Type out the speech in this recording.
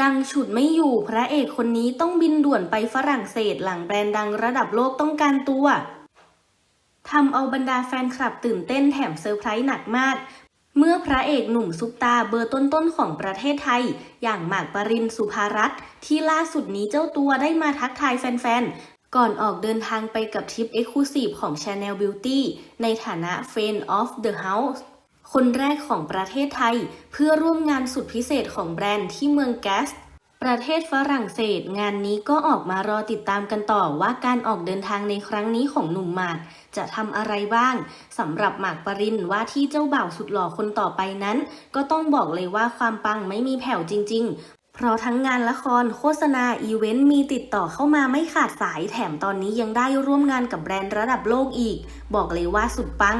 ดังฉุดไม่อยู่พระเอกคนนี้ต้องบินด่วนไปฝรั่งเศสหลังแบรนด์ดังระดับโลกต้องการตัวทำเอาบรรดาแฟนคลับตื่นเต้นแถมเซอร์ไพรส์หนักมาก เมื่อพระเอกหนุ่มซุปตาเบอร์ต้นๆของประเทศไทย อย่างหมากปรินสุภารัตน์ที่ล่าสุดนี้เจ้าตัวได้มาทักทายแฟนๆ ก่อนออกเดินทางไปกับทริปเอ็กซ์คลูซีฟของ Chanel Beauty ในฐานะ Friend of the House คนแรกของประเทศไทย เพื่อร่วมงานสุดพิเศษของแบรนด์ที่เมืองแกสประเทศฝรั่งเศส งานนี้ก็ออกมารอติดตามกันต่อว่าการออกเดินทางในครั้งนี้ของหนุ่มหมาก จะทำอะไรบ้างสำหรับหมากปรินว่าที่เจ้าบ่าวสุดหล่อคนต่อไปนั้น ก็ต้องบอกเลยว่าความปังไม่มีแผ่วจริง ๆ เพราะทั้งงานละครโฆษณาอีเวนต์มีติดต่อเข้ามาไม่ขาดสายแถมตอนนี้ยังได้ร่วมงานกับแบรนด์ระดับโลกอีก บอกเลยว่าสุดปัง